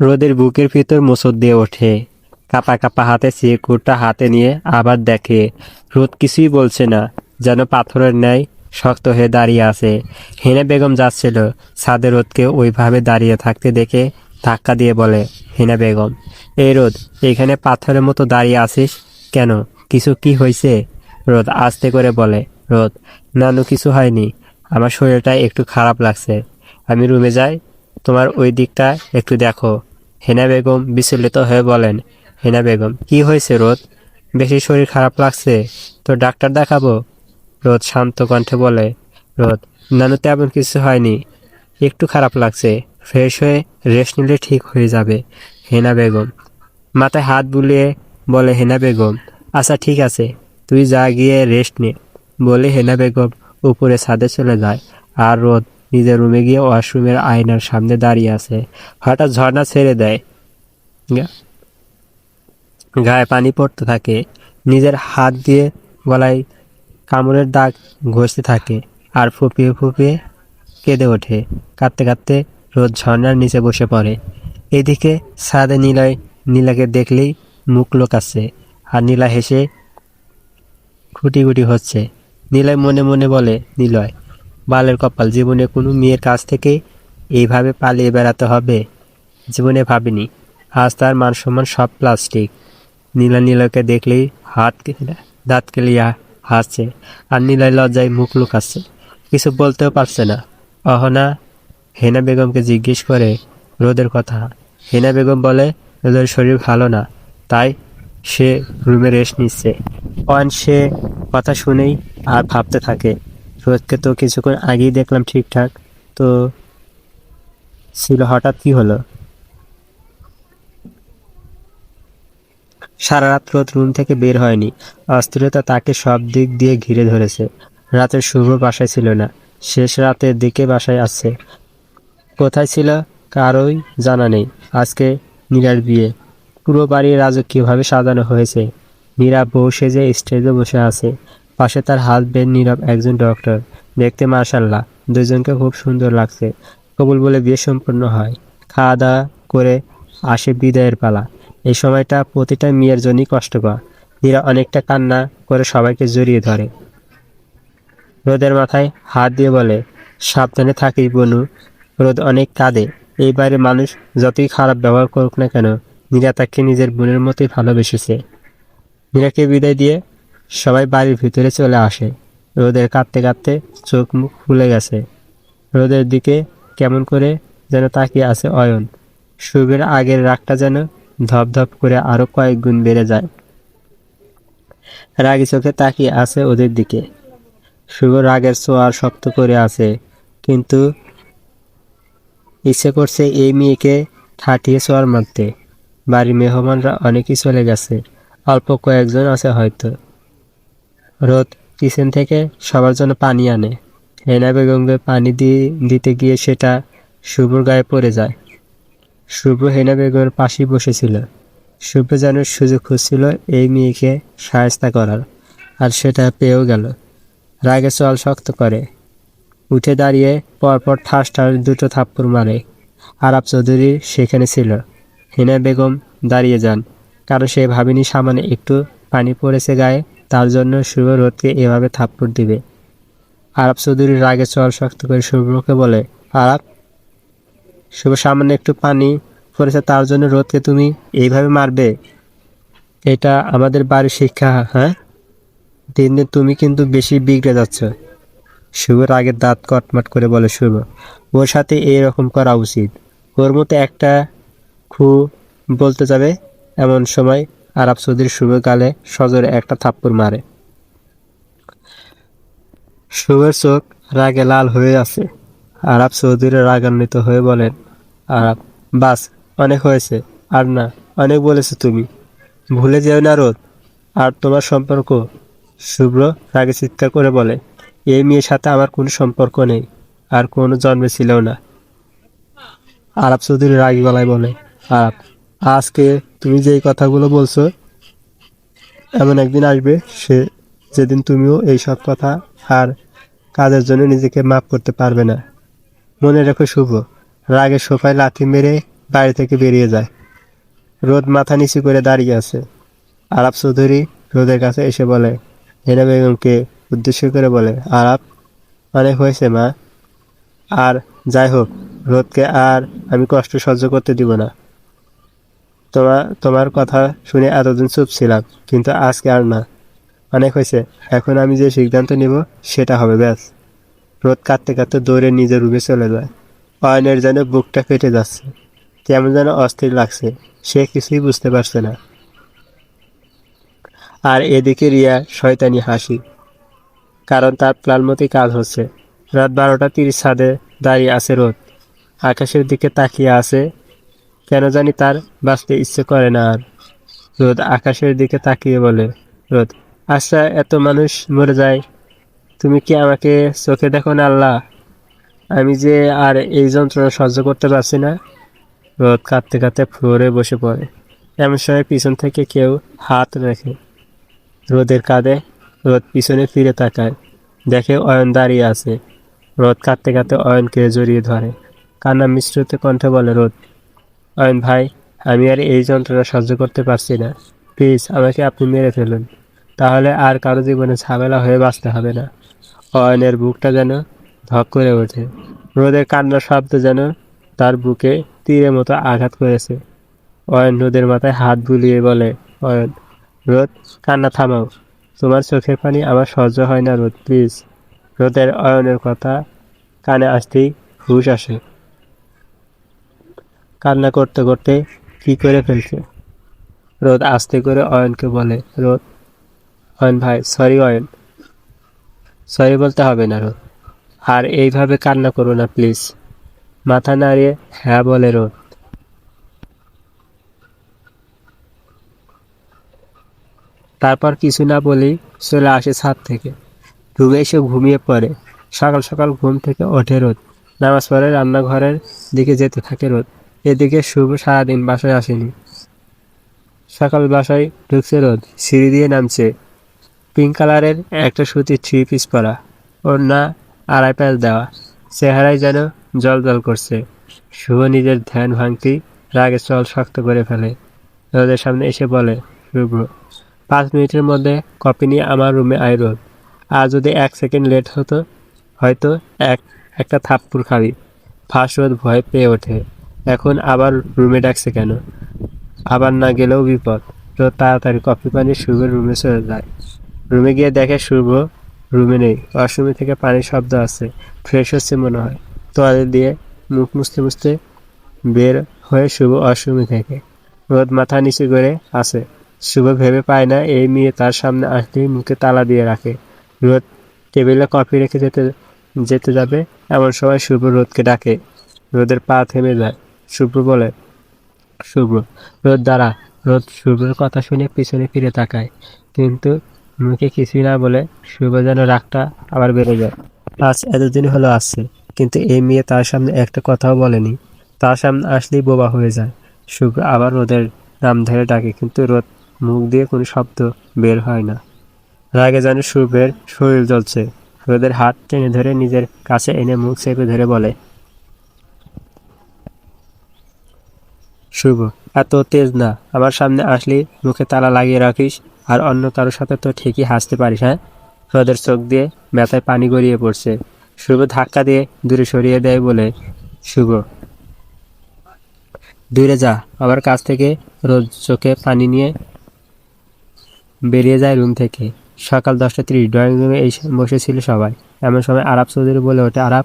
রোদের বুকের ভিতর মোচড় দিয়ে ওঠে। কাপা কাপা হাতে চিরকুটটা হাতে নিয়ে আবার দেখে, রোদ কিছুই বলছে না, যেন পাথরের ন্যায় শক্ত হয়ে দাঁড়িয়ে আছে। হেনা বেগম যাচ্ছিল সাদে রোদকে ওইভাবে দাঁড়িয়ে থাকতে দেখে ধাক্কা দিয়ে বলে, হেনা বেগম, এই রোদ, এখানে পাথরের মতো দাঁড়িয়ে আছিস কেন? কিছু কি হয়েছে? রোদ আস্তে করে বলে, রোদ, নানু কিছু হয়নি। আমার শরীরটা একটু খারাপ লাগছে। আমি রুমে যাই তোমার ওই দিকটা একটু দেখো। হেনা বেগম বিচলিত হয়ে বলেন, হেনা বেগম, কি হয়েছে রোদ? বেশি শরীর খারাপ লাগছে, তো ডাক্তার দেখাবো? রোদ শান্ত কণ্ঠে বলে, রোদ, নানু তেমন কিছু হয়নি, একটু খারাপ লাগছে, ফ্রেশ হয়ে রেস্ট নিলে ঠিক হয়ে যাবে। হেনা বেগম, মাথায় হাত বুলিয়ে বলে, হেনা বেগম আচ্ছা ঠিক আছে, তুই যা গিয়ে রেস্ট নে। বলে হেনা বেগম উপরে ছাদে চলে যায়। আর রোদ নিজের রুমে গিয়ে ওয়াশরুমের আয়নার সামনে দাঁড়িয়ে আছে। হঠাৎ ঝর্ণা ছেড়ে দেয়। গায়ে পানি পড়তে থাকে। নিজের হাত দিয়ে গলায় কামড়ের দাগ ঘষতে থাকে আর ফুপিয়ে ফুপিয়ে কেঁদে ওঠে। কাঁদতে কাঁদতে রোদ ঝর্ণার নিচে বসে পড়ে। এদিকে সাদে নীলয় নীলাকে দেখলেই মুখ লোকাচ্ছে আর নীলা হেসে খুঁটি খুঁটি হচ্ছে। নীলয় মনে মনে বলে, নীলয় বালের কপাল। জীবনে কোনো মেয়ের কাছ থেকে এইভাবে পালিয়ে বেড়াতে হবে? জীবনে ভাবিনি। আজ তার মান সম্মান সব প্লাস্টিক। নীলা নীলয়কে দেখলেই হাত দাঁত কেলিয়া হাসছে আর নীলয় লজ্জায় মুখ লুকাচ্ছে। কিছু বলতেও পারছে না। অহনা হেনা বেগমকে জিজ্ঞেস করে রোদের কথা। হেনা বেগম বলে, রোদের শরীর ভালো না। তাই সে রুমে রেস্ট নিচ্ছে। অয়ন সে কথা শুনেই আর ভাবতে থাকে। রোদকে তো কিছুক্ষণ আগেই দেখলাম ঠিকঠাক। তো ছিল হঠাৎ কি হলো? সারা রাত রোদ রুম থেকে বের হয়নি। অস্থিরতা তাকে সব দিক দিয়ে ঘিরে ধরেছে। রাতের শুভ বাসায় ছিল না। শেষ রাতের দিকে বাসায় আসছে কোথায় ছিল কারোই জানা নেই। আজকে নীরার বিয়ে। পুরো বাড়ির রাজকীয়ভাবে সাজানো হয়েছে। নীরা বউ সেজে স্টেজে বসে আছে। পাশে তার হাত হাজবেন্ড নীরব একজন ডক্টর দেখতে মার্শাল্লাহ দুজনকে খুব সুন্দর লাগছে। কবুল বলে বিয়ে সম্পন্ন হয়। খাওয়া দাওয়া করে আসে বিদায়ের পালা। এই সময়টা প্রতিটা মেয়ের জন্যই কষ্টকর। নীরা অনেকটা কান্না করে সবাইকে জড়িয়ে ধরে। রোদের মাথায় হাত দিয়ে বলে, সাবধানে থাকিস বনু। রোদ অনেক কাঁদে। এই বাইরে মানুষ যতই খারাপ ব্যবহার করুক না কেন নীরা তাকে নিজের বোনের মতোই ভালোবেসেছে। নীরাকে বিদায় দিয়ে সবাই বাড়ির ভিতরে চলে আসে। রোদের কাঁদতে কাঁদতে চোখ মুখ ফুলে গেছে। রোদের দিকে কেমন করে যেন তাকিয়ে আছে অয়ন। শুভের আগের রাগটা যেন ধপধপ করে আরও কয়েক গুণ বেড়ে যায়। রাগি চোখে তাকিয়ে আছে ওদের দিকে। শুভ রাগের ছোঁয়ার শক্ত করে আছে, কিন্তু ইচ্ছে করছে এই মেয়েকে ঠাটিয়ে ছোঁয়ার মারতে। বাড়ির মেহমানরা অনেকেই চলে গেছে। অল্প কয়েকজন আছে হয়তো। রোদ কিচেন থেকে সবার জন্য পানি আনে। হেনা বেগমকে পানি দিয়ে দিতে গিয়ে সেটা শুভর গায়ে পড়ে যায়। শুভ হেনা বেগমের পাশেই বসেছিল। শুভ যেন সুযোগ খুঁজছিল এই মেয়েকে সায়স্তা করার, আর সেটা পেয়েও গেল। রাগে চল শক্ত করে। উঠে দাঁড়িয়ে পরপর ঠাস ঠাস দুটো থাপ্পড় মারে। আরাব চৌধুরী সেখানে ছিল। হেনা বেগম দাঁড়িয়ে যান। কারণ সে ভাবেনি সামান্য একটু পানি পড়েছে গায়ে। তার জন্য শুভ রোদকে এভাবে থাপ্পড় দিবে। আরব চৌধুরীর রাগে চল শক্ত করে শুভকে বলে, আরব, শুভ সামান্য একটু পানি পড়েছে, তার জন্য রোদকে তুমি এইভাবে মারবে? এটা আমাদের বাড়ির শিক্ষা হ্যাঁ? দিন দিন তুমি কিন্তু বেশি বিগড়ে যাচ্ছ। শুভর আগের দাঁত কটমাট করে বলে শুভ ওর সাথে এইরকম করা উচিত। ওর মতো একটা খু বলতে যাবে এমন সময় আরব চৌধুরী শুভ গালে সজোরে একটা থাপ্পড় মারে। শুভের চোখ রাগে লাল হয়ে আছে। আরব চৌধুরী রাগান্বিত হয়ে বলেন, আরব, বাস, অনেক হয়েছে। আর না, অনেক বলেছ তুমি। ভুলে যেও না রোদ। আর তোমার সম্পর্ক? শুভ্র রাগে চিৎকার করে বলে, এই মেয়ের সাথে আমার কোনো সম্পর্ক নেই। আর কোনো জন্মে ছিল না। আরব চৌধুরী রাগি গলায় বলে, আরব আজকে তুমি যেই কথাগুলো বলছো, এমন একদিন আসবে, সে যেদিন তুমিও এই সব কথা আর কাজের জন্য নিজেকে মাফ করতে পারবে না। মনে রেখো শুভ, রাগে সোফায় লাথি মেরে বাড়ি থেকে বেরিয়ে যায়। রোদ মাথা নিচু করে দাঁড়িয়ে আছে। আরাপ চৌধুরী রোদের কাছে এসে বলে হেনা বেগমকে উদ্দেশ্য করে বলে আরাপ অনেক হয়েছে মা। আর যাই হোক, রোদকে আর আমি কষ্ট সহ্য করতে দিব না। তোমার তোমার কথা শুনে এতদিন চুপ ছিলাম, কিন্তু আজকে আর না। অনেক হয়েছে, এখন আমি যে সিদ্ধান্ত নিব সেটা হবে ব্যাস। রোদ কাঁদতে কাঁদতে দৌড়ে নিজের রুমে চলে যায়। অয়নের যেন বুকটা ফেটে যাচ্ছে, কেমন যেন অস্থির লাগছে, সে কিছুই বুঝতে পারছে না। আর এদিকে রিয়া শয়তানি হাসি, কারণ তার প্ল্যান মতোই কাজ হচ্ছে। রাত বারোটা তিরিশ ছাদে দাঁড়িয়ে আছে রোদ। আকাশের দিকে তাকিয়ে আছে কেন জানি তার বাঁচতে ইচ্ছে করে না আর। রোদ আকাশের দিকে তাকিয়ে বলে, রোদ আচ্ছা এত মানুষ মরে যায়, তুমি কি আমাকে চোখে দেখো না আল্লাহ? আমি যে আর এই যন্ত্রণা সহ্য করতে পারছি না। রোদ কাঁদতে কাঁদতে ফ্লোরে বসে পড়ে। এমন সময় পিছন থেকে কেউ হাত রাখে রোদের কাঁধে রোদ পিছনে ফিরে তাকায়। দেখে অয়ন দাঁড়িয়ে আছে। রোদ কাঁদতে কাঁদতে অয়নকে জড়িয়ে ধরে। কান্না মিশ্রিত কণ্ঠে বলে, রোদ অয়ন ভাই, আমি আর এই যন্ত্রণা সহ্য করতে পারছি না। প্লিজ, আমাকে আপনি মেরে ফেলুন। তাহলে আর কারও জীবনে ঝামেলা হয়ে বাঁচতে হবে না। অয়নের বুকটা যেন ধক করে ওঠে। রোদের কান্নার শব্দ যেন তার বুকে তীরের মতো আঘাত করেছে। অয়ন রোদের মাথায় হাত বুলিয়ে বলে, অয়ন, রোদ, কান্না থামাও। তোমার চোখের পানি আমার সহ্য হয় না রোদ, প্লিজ। রোদের অয়নের কথা কানে আসতেই হুশ আসে। কান্না করতে করতে কি করে ফেলছে? রোদ আস্তে করে অয়নকে বলে, রোদ, অয়ন ভাই সরি অয়ন। সরি বলতে হবে না, রোদ। আর এইভাবে কান্না করো না প্লিজ মাথা নাড়িয়ে হ্যাঁ বলে রোদ। তারপর কিছু না বলেই চলে আসে ছাদ থেকে। রুমে এসে ঘুমিয়ে পড়ে। সকাল সকাল ঘুম থেকে ওঠে রোদ। নামাজ পড়ে রান্নাঘরের দিকে যেতে থাকে রোদ। এদিকে শুভ সারাদিন বাসায় আসেনি। সকাল বাসায় ঢুকছে রোদ, সিঁড়ি দিয়ে নামছে। পিঙ্ক কালারের একটা সুতির থ্রি পিস পরা, ওর না আড়াই প্যাচ দেওয়া। চেহারায় যেন জল জল করছে। শুভ নিজের ধ্যান ভাঙতেই রাগে চল শক্ত করে ফেলে। রোদের সামনে এসে বলে শুভ্র পাঁচ মিনিটের মধ্যে কপি নিয়ে আমার রুমে আয় রোদ। আর যদি এক সেকেন্ড লেট হতো, হয়তো এক, একটা থাপ্পুর খাবি ফার্স্ট রোদ ভয় পেয়ে ওঠে। এখন আবার রুমে ডাকছে কেন? আবার না গেলেও বিপদ। তো তাড়াতাড়ি কফি পানি শুভের রুমে চলে যায়। রুমে গিয়ে দেখে শুভ রুমে নেই। ওয়াশরুমে থেকে পানির শব্দ আছে ফ্রেশ হচ্ছে মনে হয়। তোয়ালে দিয়ে মুখ মুছতে মুছতে বের হয়ে শুভ ওয়াশরুমে থেকে। রোদ মাথা নিচে করে আছে। শুভ ভেবে পায় না এই মেয়ে তার সামনে আসলেই মুখে তালা দিয়ে রাখে। রোদ টেবিলে কফি রেখে যেতে যেতে যাবে, এমন সময় শুভ রোদকে ডাকে। রোদের পা থেমে যায়। শুভ্র বলে, শুভ্র, রোদ দাঁড়া, রোদ শুভ্রের কথা শুনে পিছনে ফিরে তাকায়। কিন্তু মুখে কিছুই না বলে শুভ যেন রাগটা আবার বেড়ে যায়। আজ এতদিন হলো আসছে, কিন্তু এই মেয়ে তার সামনে একটা কথাও বলেনি। তার সামনে আসলেই বোবা হয়ে যায়। শুভ্র আবার রোদের নাম ধরে ডাকে, কিন্তু রোদ মুখ দিয়ে কোনো শব্দ বের হয় না। রাগে যেন শুভ্রের শরীর জ্বলছে। রোদের হাত টেনে ধরে নিজের কাছে এনে মুখ চেপে ধরে বলে শুভ। এত তেজ না, আমার সামনে আসলে, মুখে তালা লাগিয়ে রাখিস, আর অন্য কারোর সাথে তো ঠিকই হাসতে পারিস হ্যাঁ? রোদের চোখ দিয়ে ব্যথায় পানি গড়িয়ে পড়ছে। শুভ ধাক্কা দিয়ে দূরে সরিয়ে দেয় বলে, শুভ। দূরে যা, আমার কাছ থেকে রোজ চোখে পানি নিয়ে বেরিয়ে যায় রুম থেকে। সকাল দশটা তিরিশ, ড্রয়িং রুমে এই বসেছিল সবাই। এমন সময় আরাব চৌধুরী বলে ওঠে আরাব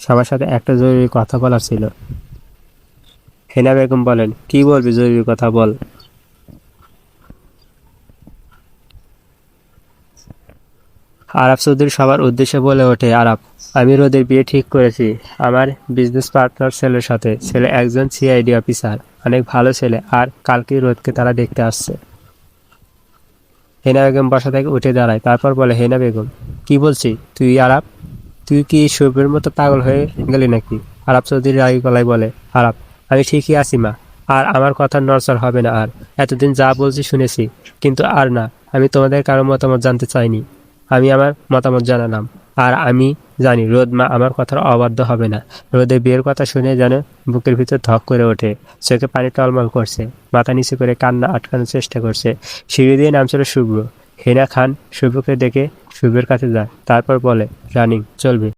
সবার সাথে একটা জরুরি কথা বলার ছিল। হেনা বেগম বলেন, কি বলবি জরুরি কথা বল। আরাব চৌধুরী সবার উদ্দেশ্যে বলে ওঠে আরাব আমি রোদের বিয়ে ঠিক করেছি। আমার বিজনেস পার্টনার ছেলের সাথে। ছেলে একজন সিআইডি অফিসার অনেক ভালো ছেলে, আর কালকে রোদকে তারা দেখতে আসছে। হেনা বেগম বাসা থেকে উঠে দাঁড়ায়, তারপর বলে, হেনা বেগম, কি বলছি তুই আরাব তুই কি শুভের মতো পাগল হয়ে গেলি নাকি? আরাব চৌধুরী রাগি গলায় বলে আরাব আমি ঠিকই আছি, মা। আর আমার কথা নড়চড় হবে না আর। এতদিন যা বলছি শুনেছি, কিন্তু আর না, আমি তোমাদের কারও মতামত জানতে চাইনি। আমি আমার মতামত জানালাম। আর আমি জানি, রোদ, মা, আমার কথার অবাধ্য হবে না। রোদে বিয়ের কথা শুনে যেন বুকের ভিতর ধক করে ওঠে। চোখে পানি টলমল করছে। মাথা নিচু করে কান্না আটকানোর চেষ্টা করছে। সিঁড়ি দিয়ে নামছিল শুভ্র। হেনা খান শুভ্রকে দেখে শুভ্রের কাছে যায়। তারপর বলে, রানিং, চলবে।